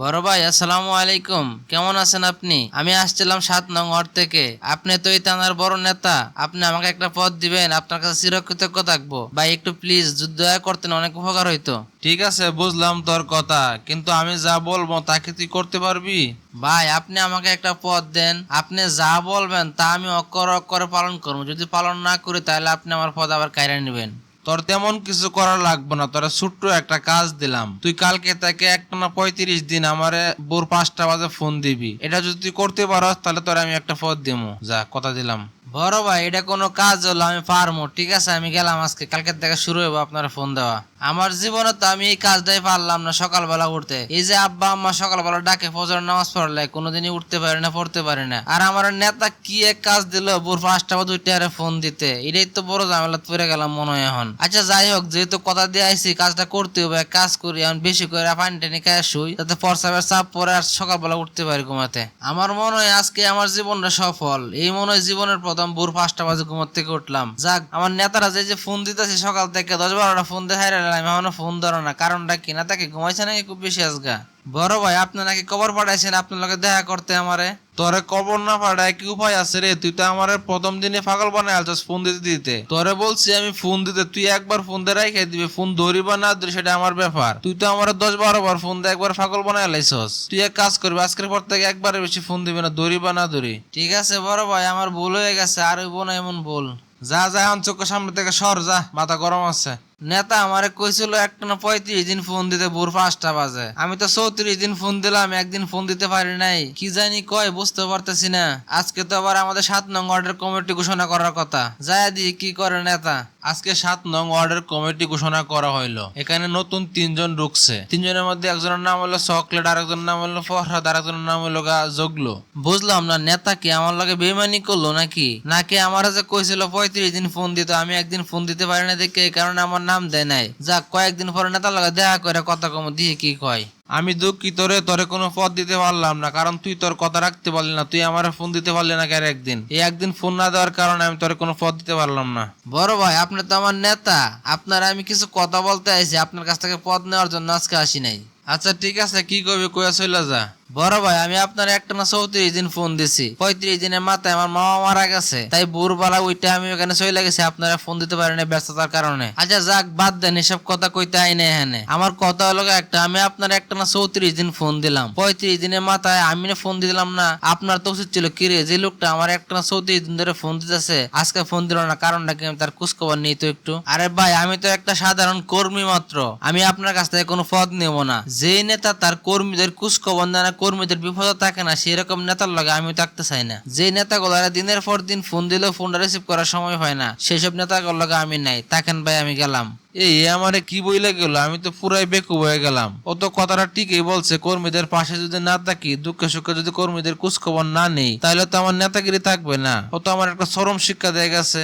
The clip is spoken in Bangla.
বড় ভাই আসসালামু আলাইকুম। কেমন আছেন আপনি? আমি আসছিলাম সাত নং ওয়ার্ড থেকে। আপনি তো এই থানার বড় নেতা। আপনি আমাকে একটা পদ দিবেন আপনার কাছে চিরকৃতজ্ঞ থাকব। ভাই একটু প্লিজ যুদ্ধ করতেন অনেক উপকার হইতো। ঠিক আছে বুঝলাম তোর কথা কিন্তু আমি যা বলব তাকে তুই করতে পারবি? ভাই আপনি আমাকে একটা পদ দেন। আপনি যা বলবেন তা আমি অক্ষর অক্ষরে পালন করব। যদি পালন না করি তাহলে আপনি আমার পদ আবার কায়রা নেবেন। তোর তেমন কিছু করা লাগবে না, তোরা ছোট্ট একটা কাজ দিলাম। তুই কালকে তাকে একটা না পঁয়ত্রিশ দিন আমারে ভোর পাঁচটা বাজে ফোন দিবি। এটা যদি তুই করতে পারস, তাহলে তোর আমি একটা পথ দিব যা, কথা দিলাম। বড় ভাই, এটা কোনো কাজ হলো, আমি পারব ঠিক আছে? আমি গেলাম আজকে কালকের থেকে শুরু হইব আপনার ফোন দেওয়া। আমার জীবনে তো আমি এই কাজটাই পারলাম না সকালবেলা উঠতে। এই যে আব্বা আম্মা সকালবেলা ডাকে ফজর নামাজ পড়লে, কোনোদিনই উঠতে পারে না, পড়তে পারে না। আর আমার নেতা কি এক কাজ দিল, ভোর পাঁচটা বা দুইটা আরে ফোন দিতে। এটাই তো বড় ঝামেলা পড়ে গেলাম মনে হয় এখন। আচ্ছা যাই হোক, যেহেতু কথা দিয়ে আইছি, কাজটা করতে হবে কাজ করি, এখন বেশি করে পানি টানি খায় শুই, যাতে পরসাবের চাপ পরে আর সকালবেলা উঠতে পারি ঘুমাতে। আমার মনে হয় আজকে আমার জীবনটা সফল। এই মনে হয় জীবনের প্রথম ভোর পাঁচটা বাজে ঘুমার থেকে উঠলাম। যাক, আমার নেতারা যে যে ফোন দিতেছে সকাল থেকে, দশ বারোটা ফোন দেখাই রাখলাম এখনও ফোন ধরো না। কারণটা কিনা তাকে ঘুমাইছে নাকি খুব বেশি আজগা? বড় ভাই আপনি নাকি কবর পাঠাইছেন? আপনার লগে দেখা করতে আমারে। তোরে কবর না পাঠায় কি উপায় আছে রে? তুই তো আমার প্রথম দিনে পাগল বানায় আলছস ফোন দিতে দিতে। তোরে বলছি আমি ফোন দিতে তুই একবার ফোন দিয়ে রাইখে দিবি। ফোন ধরি বা না ধরি সেটা আমার ব্যাপার। তুই তো আমার দশ বারো বার ফোন দিয়ে একবার পাগল বানায় লাইছস তুই এক কাজ করবি আজকের পর থেকে একবারে বেশি ফোন দিবি না ধরি বা না ধরি। ঠিক আছে বড় ভাই আমার ভুল হয়ে গেছে আর হইব না এমন ভুল। যা যা এখন চোখের সামনে থেকে সর যা মাথা গরম আছে। নেতা আমারে কইছিল একটা না পঁয়ত্রিশ দিন ফোন দিতে ভোর পাঁচটা বাজে। আমি তো চৌত্রিশ দিন ফোন দিলাম, একদিন ফোন দিতে পারি নাই। কি জানি কয়, বুঝতে পারতেছি না। আজকে তো আবার আমাদের সাত নং ওয়ার্ডের কমিটি ঘোষণা করার কথা। যায় দি কি করে নেতা। আজকে সাত নং ওয়ার্ডের কমিটি ঘোষণা করা হইল। এখানে নতুন তিনজন ঢুকছে। তিনজনের মধ্যে একজনের নাম হলো চকলেট আর একজনের নাম হলো ফরহাদ আর একজনের নাম হলো গা জগলো। বুঝলাম না, নেতা কি আমার লগে বেমানি করল নাকি? নাকি আমার যে কইছিল পঁয়ত্রিশ দিন ফোন দিত, আমি একদিন ফোন দিতে পারি না দেখে, এই কারণে আমার নাম দেয় নাই। যাক, কয়েকদিন পরে নেতার লগে দেখা করে কথা কম, দিয়ে কি কয়? আমি দুঃখিত রে তোরে কোনো পথ দিতে পারলাম না কারণ তুই তোর কথা রাখতে পারলি না তুই আমার ফোন দিতে পারলি না কেন একদিন? এই একদিন ফোন না দেওয়ার কারণে আমি তোরে কোনো পথ দিতে পারলাম না। বড় ভাই আপনি তো আমার নেতা আপনার আমি কিছু কথা বলতে আইছি আপনার কাছ থেকে পথ নেওয়ার জন্য আজকে আসি নাই। আচ্ছা ঠিক আছে কি করবি কইয়া চলে যা। বড় ভাই, আমি আপনার একটা না চৌত্রিশ দিন ফোন দিছি। পঁয়ত্রিশ দিনের মাথায় আমার মামা মারা গেছে। তাই ভোরবেলা ওইটা আমি ওখানে চলে গেছি, আপনারা ফোন দিতে পারেন ব্যস্ততার কারণে। আচ্ছা যাক, বাদ দেন, এসব কথা কইতে আই না এখানে। আমার কথা হলো একটা, আমি আপনার একটা না চৌত্রিশ দিন ফোন দিলাম। পঁয়ত্রিশ দিনের মাথায় আমি না ফোন দিলাম না। আপনার তো উচিত ছিল, কিরে, যে লোকটা আমার একটা না চৌত্রিশ দিন ধরে ফোন দিতেছে, আজকে ফোন দিল না, কারণটা কি আমি তার খোঁজখবর নেই তো একটু? আরে ভাই, আমি তো একটা সাধারণ কর্মী মাত্র। আমি আপনার কাছ থেকে কোনো পদ নেব না। যেই নেতা তার কর্মীদের খোঁজখবর না কর্মীদের বিপদ থাকে না, সেরকম নেতার লগে আমি থাকতে চাই না। যে নেতাগুলো দিনের পর দিন ফোন দিলেও ফোনটা রিসিভ করার সময় হয় না, সেসব নেতাগুলোর লগে আমি নাই। তাকেন ভাই, আমি গেলাম। এই আমারে কি বইলে গেল? আমি তো পুরাই বেকুব হয়ে গেলাম। ও তো কথাটা ঠিকই বলছে, কর্মীদের পাশে যদি না থাকি, দুঃখে সুখে যদি কর্মীদের খোঁজ খবর না নেই তাহলে তো আমার নেতাগিরি থাকবে না। ও তো আমার একটা চরম শিক্ষা দিয়ে গেছে।